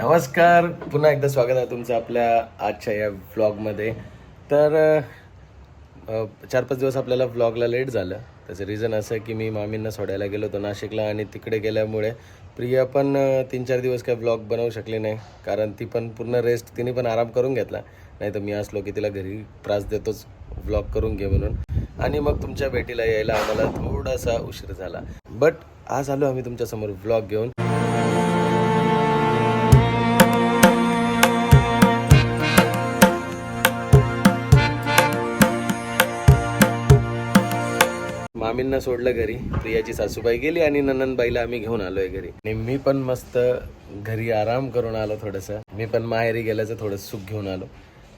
नमस्कार. पुन्हा एकदा स्वागत आहे तुमचं आपल्या आजच्या या व्लॉगमध्ये तर चार पाच दिवस आपल्याला व्लॉगला लेट झालं. त्याचं रिझन असं की मी मामींना सोडायला गेलो होतो नाशिकला आणि तिकडे गेल्यामुळे प्रिया पण तीन चार दिवस काय व्लॉग बनवू शकली नाही. कारण ती पण पूर्ण रेस्ट तिने पण आराम करून घेतला. नाही तर मी असलो की तिला घरी त्रास देतोच व्लॉग करून घे म्हणून. आणि मग तुमच्या भेटीला यायला आम्हाला थोडासा उशीर झाला. बट आज आलो आम्ही तुमच्यासमोर व्लॉग घेऊन. मामींना सोडलं घरी. प्रियाची सासूबाई गेली आणि ननंदबाईला आम्ही घेऊन आलोय घरी. आणि मी पण मस्त घरी आराम करून आलो थोडंसं. मी पण माहेरी गेल्याचं थोडं सुख घेऊन आलो.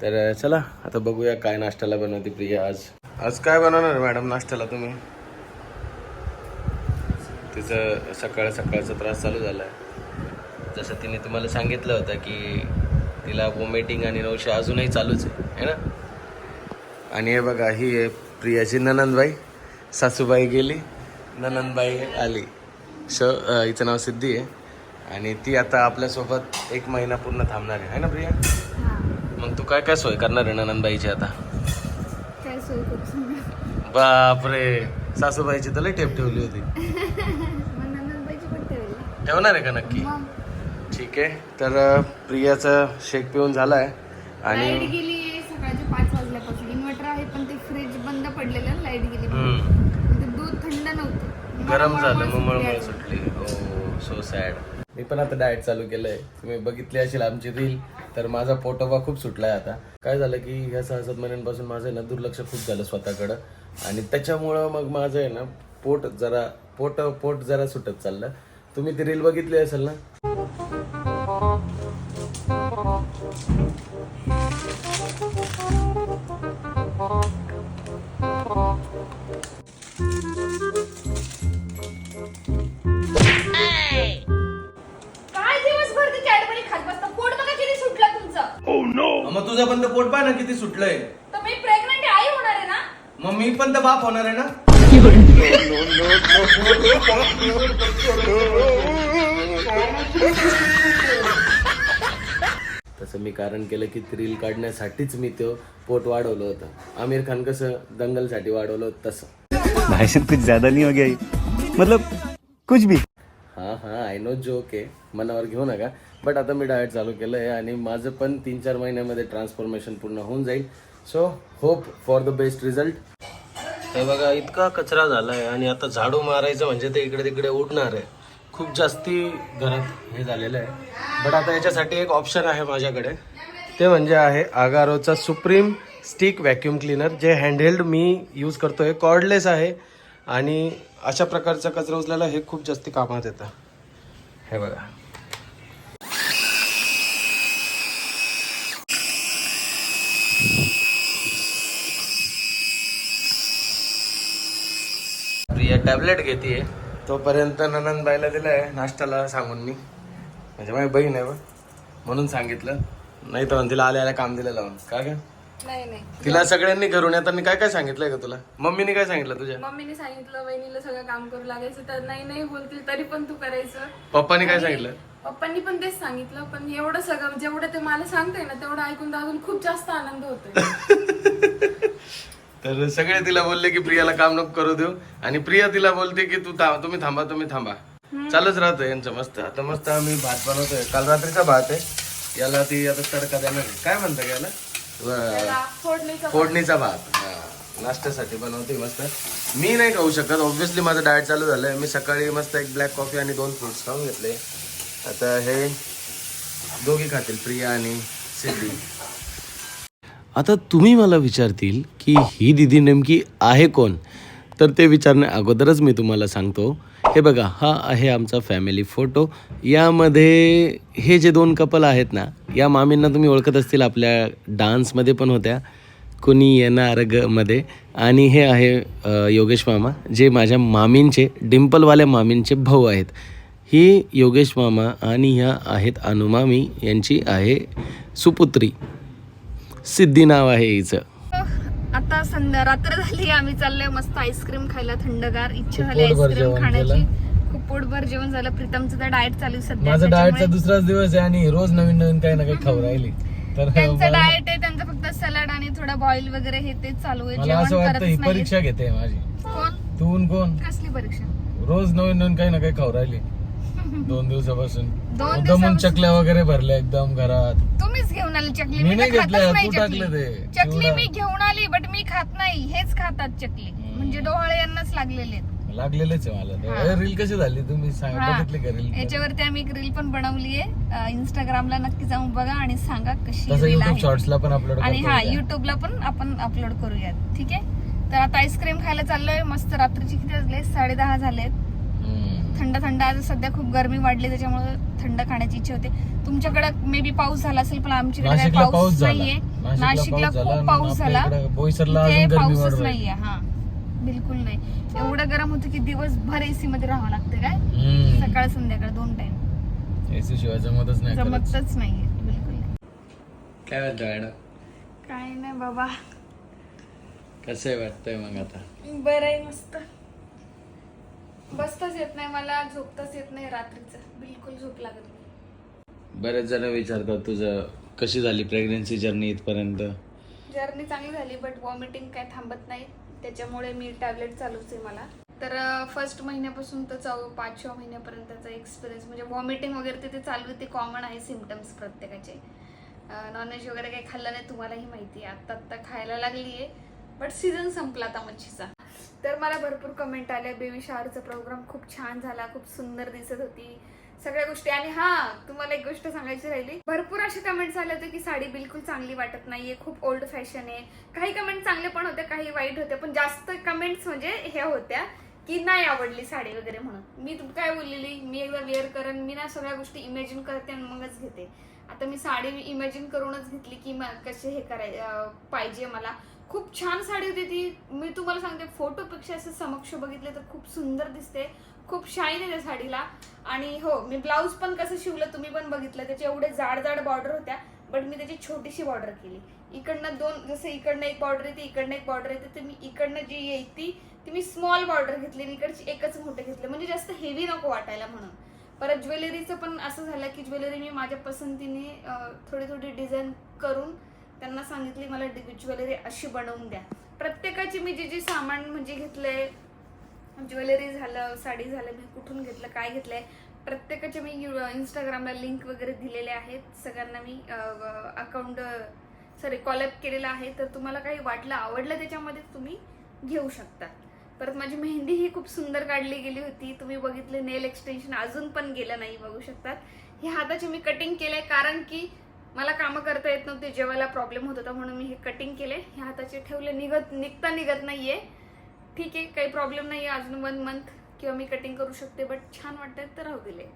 तर चला आता बघूया काय नाश्त्याला बनवते प्रिया आज. आज काय बनवणार मॅडम नाश्त्याला तुम्ही? तिचं सकाळ सकाळचा त्रास चालू झाला आहे जसं तिने तुम्हाला सांगितलं होतं की तिला वॉमिटिंग आणि नवशे अजूनही चालूच आहे है ना? आणि हे बघा ही आहे प्रियाची ननंदबाई. सासूबाई गेली ननंदबाई आली. श हिचं नाव सिद्धी आहे. आणि ती आता आपल्यासोबत एक महिना पूर्ण थांबणार आहे है ना प्रिया? मग तू काय काय सोय करणार आहे ननंदबाईची आता? काय सोय करू सांगा. बापरे सासूबाईची तर लई टेप ठेवली होती. मग नंदनबाईची पण ठेवेल. ना. ठेवणार आहे का नक्की? मग? ठीक आहे तर अ, प्रियाचा शेक पिऊन झाला आहे आणि लाइट गेली सकाळचे पाच वाजल्यापासून. इन्व्हर्टर आहे पण ते फ्रीज बंद पडलेलं लाइट गेली. हम्म. ते दूध थंड नव्हतं. गरम झालं मग मळमळ सुटली. सुटली. हो सो सॅड मी पण आता डाएट चालू केलंय. तुम्ही बघितली असेल आमची रील तर माझा पोटोबा खूप सुटलाय आता. काय झालं की ह्या सहा सात महिन्यांपासून माझं आहे ना दुर्लक्ष खूप झालं स्वतःकडं. आणि त्याच्यामुळं मग माझं आहे ना पोट जरा पोट पोट जरा सुटत चाललं. तुम्ही ती रील बघितली असेल ना? काय तुझं पण तर पोट पाय ना किती सुटलंय? तर मी प्रेग्नंट आई होणार आहे ना? मग मी पण तर बाप होणार आहे ना? तसं मी कारण केलं की रील काढण्यासाठीच मी तो पोट वाढवलं होतं. आमिर खान कसं दंगलसाठी वाढवलं होतं तसं. भाई साहब कुछ ज्यादा नहीं हो गया ये? मतलब कुछ भी. हां हां आय नो जोक आहे. मनावर घेऊ नका. बट आता मी डाएट चालू केलं आहे आणि माझं पण तीन चार महिन्यामध्ये ट्रान्सफॉर्मेशन पूर्ण होऊन जाईल. So hope for the best result हे बघा इतका कचरा झाला आहे आणि आता झाडू मारायचं म्हणजे ते इकडे तिकडे उडणार आहे. खूप जास्ती घरात हे झालेलं आहे. बट आता याच्यासाठी एक ऑप्शन आहे माझ्याकडे. ते म्हणजे आहे आगारोचा सुप्रीम स्टिक व्हॅक्यूम क्लीनर जे हँडहेल्ड मी यूज करतोय. कॉर्डलेस आहे. आणि अशा प्रकारचा कचरा उचलायला हे खूप जास्ती कामात येतं. हे बघा प्रिया टॅबलेट घेते तोपर्यंत ननंदबाईला दिलाय नाश्त्याला सांगून मी. म्हणजे माझी बहीण आहे. म्हणून सांगितलं. नाही तर तिला आल्या आल्या काम दिलं लावून काय काय नाही नाही. तिला सगळ्यांनी घरून येताना काय काय सांगितलंय का तुला? मम्मीने काय सांगितलं तुझ्या? मम्मीने सांगितलं वहिनीला सगळं काम करू लागायचं तर नाही नाही बोलतील तरी पण तू करायचं. पप्पानी काय सांगितलं? पप्पांनी पण तेच सांगितलं पण एवढं सगळं जेवढं ते मला सांगताय ना तेवढं ऐकून दाखवून खूप जास्त आनंद होतोय. तर सगळे तिला बोलले की प्रियाला काम नको करू देऊ. आणि प्रिया तिला बोलते की तू था- तुम्ही थांबा तुम्ही थांबा. चालूच राहतं यांचं मस्त. आता मस्त आम्ही भात बनवतोय. काल रात्रीचा भात आहे. याला ती आता तडका देणार आहे. काय म्हणतं का याला फोडणीचं भात. नाश्त्यासाठी बनवते मस्त. मी नाही खाऊ शकत. ऑब्व्हियसली माझं डाएट चालू झालंय. मी सकाळी मस्त एक ब्लॅक कॉफी आणि दोन फ्रुट्स खाऊन घेतले. आता हे दोघी खातील प्रिया आणि सिद्धी. आता तुम्ही मला विचारतील की ही दिदी नेमकी आहे कोण? तर ते विचारण्या अगोदरच मी तुम्हाला सांगतो. हे बघा हा आहे आमचा फॅमिली फोटो यामध्ये हे जे दोन कपल आहेत ना या मामींना तुम्ही ओळखत असतील आपल्या डान्समध्ये पण होत्या. कुणी येणार गमध्ये आणि हे आहे योगेश मामा जे माझ्या मामींचे डिम्पलवाल्या मामींचे भाऊ आहेत. ही योगेश मामा आणि ह्या आहेत अनुमामी यांची आहे सुपुत्री. सिद्धी नाव आहे हिचं. आता संध्या रात्र झाली आम्ही चाललोय मस्त आईस्क्रीम खायला थंडगार इच्छा झाली आईस्क्रीम खाण्याची. खूप पोटभर जेवण झालं. प्रीतमचं तर डाएट चालू सध्या माझा डाएटचा त्याच्यामुळे दुसराच दिवस आहे आणि रोज नवीन नवीन काही ना काही खाऊ राहिली. तर त्यांचं मला डाएट आहे त्यांचं फक्त सलाड आणि थोडा बॉईल वगैरे हे तेच चालू आहे. मला असं जेवण वाटतं ही करतच नाही परीक्षा घेते माझी. कोण? तू कोण? कसली परीक्षा? रोज नवीन नवीन काही ना काही खाऊ राहिली. दोन दिवसापासून. दोन एकदम दिवसापासून- चकल्या वगैरे भरल्या एकदम घरात. तुम्हीच घेऊन आली चकली. मी मी नाही तर खातच घेतल्या, नाही तू चकली. टाकलं ते. चकली. मी घेऊन आली बट मी खात नाही. हेच खातात चकली. म्हणजे डोहाळे यांनाच लागलेले आहेत. लागलेलेच आहे मला. हा. रील कशी झाली तुम्ही? सांग हा. बघितली का रील याच्यावरती आम्ही एक रील पण बनवली आहे. इंस्टाग्रामला नक्की जाऊन बघा आणि सांगा कशी तसं रील युट्यूब आहे. शॉर्ट्सला पण अपलोड आणि हा युट्यूबला पण आपण अपलोड करूयात. ठीक आहे? तर आता आईस्क्रीम खायला चाललोय. मस्त रात्रीचे किती वाजले? साडे दहा झालेत. थंड थंड आज सध्या खूप गरमी वाढली त्याच्यामुळे थंड खाण्याची इच्छा होते. तुमच्याकडे मे बी पाऊस झाला असेल पण आमच्याकडे काही पाऊस नाहीये. नाशिकला खूप पाऊस झाला. गरमी पाऊसच नाहीये. हा. बिलकुल नाही. एवढं गरम होतं की दिवसभर एसी मध्ये राहावं लागतं काय? सकाळ संध्याकाळ दोन टाइम एसी शिवाय जमतच नाही. जमतच नाहीये. बिलकुल. काय वाटतं मॅडम? काही नाही बाबा. कसं आहे वाटतंय मग आता? बरं आहे मस्त. बसताच येत नाही मला झोपताच येत नाही रात्रीचं. बिलकुल झोप लागत नाही. बरेच जण विचारतात तुझं कशी झाली प्रेग्नेन्सी जर्नी इथपर्यंत? जर्नी चांगली झाली बट वॉमिटिंग काय थांबत नाही. त्याच्यामुळे मी टॅबलेट चालूच आहे मला. तर फर्स्ट महिन्यापासून तर चौ पाचव्या महिन्यापर्यंतचा एक्सपिरियन्स म्हणजे वॉमिटिंग वगैरे ते- ते चालू आहे ते कॉमन आहे सिमटम्स प्रत्येकाचे. नॉनव्हेज वगैरे काही खाल्लं नाही तुम्हालाही माहिती आहे. आत्ता आत्ता खायला लागली आहे बट सीझन संपला आता मच्छीचा. तर मला भरपूर कमेंट आल्या बेबी शॉवरचा प्रोग्राम खूप छान झाला खूप सुंदर दिसत होती. सगळ्या गोष्टी. आणि हा तुम्हाला एक गोष्ट सांगायची राहिली. भरपूर असे कमेंट्स आले होते की साडी बिलकुल चांगली वाटत नाहीये खूप ओल्ड फॅशन आहे. काही कमेंट चांगले पण होते काही वाईट होते. पण जास्त कमेंट्स म्हणजे ह्या होत्या की नाही आवडली साडी वगैरे म्हणून. मी तुम काय बोललेली? मी एकदा वेअर करेन मी ना सगळ्या गोष्टी इमॅजिन करते आणि मगच घेते. आता मी साडी इमॅजिन करूनच घेतली की कसे हे कराय पाहिजे मला. खूप छान साडी होती ती. मी तुम्हाला सांगते फोटोपेक्षा असं समक्ष बघितले तर खूप सुंदर दिसते. खूप शाईन आहे त्या साडीला. आणि हो मी ब्लाऊज पण कसं शिवलं तुम्ही पण बघितलं. त्याचे एवढे जाड जाड बॉर्डर होत्या बट मी त्याची छोटीशी बॉर्डर केली. इकडनं दोन जसं इकडनं एक बॉर्डर येते इकडनं एक बॉर्डर येते तर मी इकडनं जी येते ती मी स्मॉल बॉर्डर घेतली आणि इकडची एकच मोठे घेतले. म्हणजे जास्त हेवी नको वाटायला म्हणून. परत ज्वेलरीचं पण असं झालं की ज्वेलरी मी माझ्या पसंतीने थोडी थोडी डिझाईन करून त्यांना सांगितली मला ज्वेलरी अशी बनवून द्या. प्रत्येकाची मी जे जे सामान म्हणजे घेतलंय ज्वेलरी झालं साडी झालं मी कुठून घेतलं काय घेतलंय प्रत्येकाचे मी इंस्टाग्रामला लिंक वगैरे दिलेले आहेत. सगळ्यांना मी अकाउंट सॉरी कॉलअप केलेलं आहे. तर तुम्हाला काही वाटलं आवडलं त्याच्यामध्ये तुम्ही घेऊ शकता. परत माझी मेहंदी ही खूप सुंदर काढली गेली होती. तुम्ही बघितले नेल एक्सटेन्शन अजून पण गेलं नाही बघू शकतात. हे हाताची मी कटिंग केलंय कारण की मला कामं करता येत नव्हती जेवायला प्रॉब्लेम होत होता म्हणून मी हे कटिंग केले. ह्या हाताचे ठेवले निघत निघता निघत नाहीये. ठीक आहे काही प्रॉब्लेम नाही आहे अजून वन मंथ किंवा मी कटिंग करू शकते बट छान वाटतात तर राहू दिले.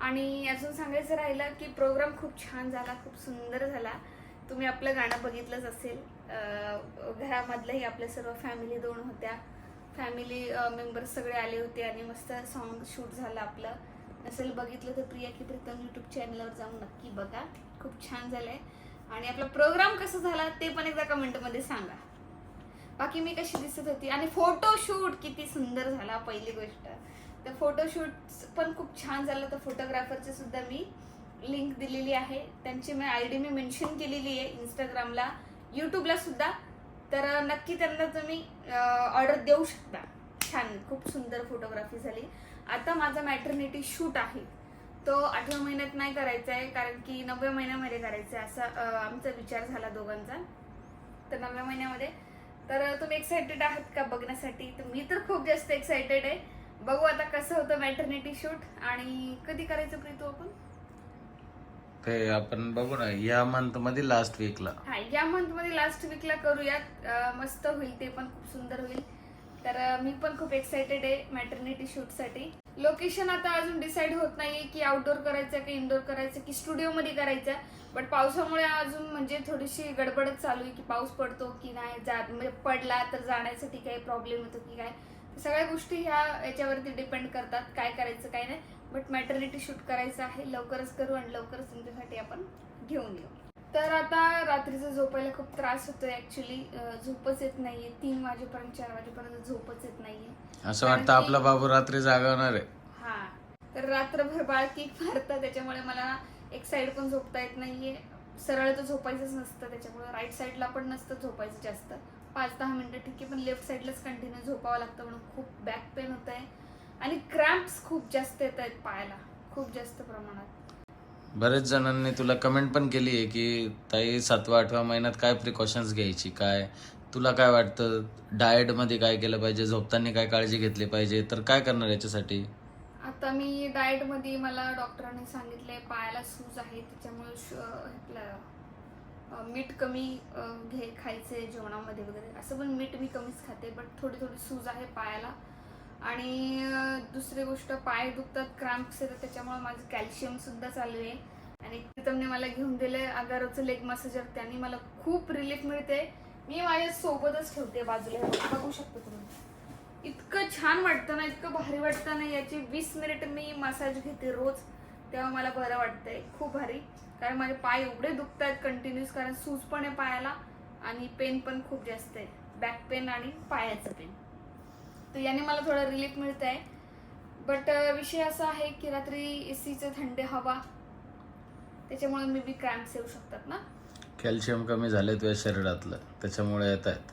आणि अजून सांगायचं राहिलं की प्रोग्राम खूप छान झाला खूप सुंदर झाला. तुम्ही आपलं गाणं बघितलंच असेल. घरामधलंही आपल्या सर्व फॅमिली दोन होत्या. फॅमिली मेंबर्स सगळे आले होते आणि मस्त सॉन्ग शूट झालं आपलं. नसेल बघितलं तर प्रिया की प्रीतम यूट्यूब चॅनलवर जाऊन नक्की बघा. खूप छान झालंय. आणि आपला प्रोग्राम कसा झाला ते पण एकदा कमेंटमध्ये सांगा. बाकी मी कशी दिसत होती आणि फोटोशूट किती सुंदर झाला पहिली गोष्ट. तर फोटोशूट पण खूप छान झालं. तर फोटोग्राफरचे सुद्धा मी लिंक दिलेली आहे. त्यांची मी आय डी मी मेन्शन केलेली आहे इंस्टाग्रामला यूट्यूबला सुद्धा. तर नक्की त्यांना तुम्ही ऑर्डर देऊ शकता. छान खूप सुंदर फोटोग्राफी झाली. आता माझा मॅटर्निटी शूट आहे. तो आठव्या महिन्यात नाही करायचा आहे कारण की नवव्या महिन्यामध्ये करायचा आहे असा आमचा विचार झाला दोघांचा. तर नवव्या महिन्यामध्ये. तर तुम्ही एक्साइटेड आहात का बघण्यासाठी? तर मी तर खूप जास्त एक्साइटेड आहे. बघू आता कसं होतं मॅटर्निटी शूट आणि कधी करायचं प्रीतू आपण? ते आपण बघू ना या मंथमध्ये लास्ट वीकला हा या मंथमध्ये लास्ट वीकला करूयात. अं, मस्त होईल ते पण खूप सुंदर होईल. तर अं, मी पण खूप एक्साइटेड आहे मॅटर्निटी शूटसाठी. लोकेशन आता अजून डिसाईड होत नाहीये की आउटडोर करायचं की इनडोर करायचं की स्टुडिओमध्ये करायचं बट पावसामुळे अजून म्हणजे थोडीशी गडबडच चालू आहे की पाऊस पडतो की नाही जात म्हणजे पडला तर जाण्यासाठी काही प्रॉब्लेम होतो की काय. सगळ्या गोष्टी ह्या याच्यावरती डिपेंड करतात काय करायचं काय नाही. बट मॅटर्निटी शूट करायचं आहे लवकरच करू आणि लवकरच तुमच्यासाठी आपण घेऊन येऊ. तर आता रात्रीचं झोपायला खूप त्रास होतोय ऍक्च्युली झोपच येत नाहीये. तीन वाजेपर्यंत चार वाजेपर्यंत झोपच येत नाहीये. असं वाटतं आपला बाबू रात्री जागवणार आहे. तर रात्रभर बाळ किक मारतं त्याच्यामुळे मला एक साईड पण झोपता येत नाहीये. सरळ तर झोपायचंच नसतं त्याच्यामुळे राईट साईडला पण नसतं झोपायचं जास्त. पाच दहा मिनिटं ठीक आहे पण लेफ्ट साईडलाच कंटिन्यू झोपावं लागतं म्हणून खूप बॅक पेन होत आहे आणि क्रॅम्प्स खूप जास्त येत आहेत पायाला खूप जास्त प्रमाणात. बरेच जणांनी तुला कमेंट पण केली आहे की ताई सातवा आठव्या महिन्यात काय प्रिकॉशन्स घ्यायची? काय? तुला काय वाटतं? डाएटमध्ये काय केलं पाहिजे? झोपताना काय काळजी घेतली पाहिजे? तर काय करणार याच्यासाठी? आता मी डाएटमध्ये मला डॉक्टरांनी सांगितले पायाला सूज आहे त्याच्यामुळे मीठ कमी घे खायचे जेवणामध्ये वगैरे. असं पण मीठ मी कमीच खाते बट थोडी थोडी सूज आहे पायाला. आणि दुसरी गोष्ट पाय दुखतात क्रॅम्प्स येतात त्याच्यामुळे माझं कॅल्शियम सुद्धा चालू आहे. आणि प्रीतमने मला घेऊन दिले अगारोचं लेग मसाजर त्यांनी मला खूप रिलीफ मिळते. मी माझ्या सोबतच ठेवते बाजूला. बघू शकतो तुम्ही. इतकं छान वाटतं ना इतकं भारी वाटतं ना याची वीस मिनिट मी मसाज घेते रोज. तेव्हा मला बरं वाटतंय खूप भारी. कारण माझे पाय एवढे दुखत आहेत कंटिन्युअस कारण सूज पण आहे पायाला आणि पेन पण खूप जास्त आहे. बॅक पेन आणि पायाचं पेन तर याने मला थोडं रिलीफ मिळत आहे बट विषय असा आहे की रात्री ए सीचं थंड हवा. त्याच्यामुळे मे बी क्रॅम्प्स येऊ शकतात ना? कॅल्शियम कमी झाले तुझ्या शरीरातलं. त्याच्यामुळे येत आहेत.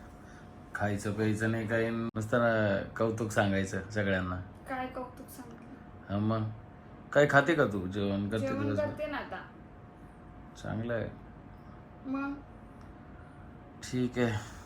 खायचं प्यायचं नाही काही नुसतं ना कौतुक सांगायचं सगळ्यांना. काय कौतुक सांगितलं हा मग. काय खाते का तू? जेवण करते जेवण दिवसभर? करते ना आता. चांगलं आहे. मग? ठीक आहे.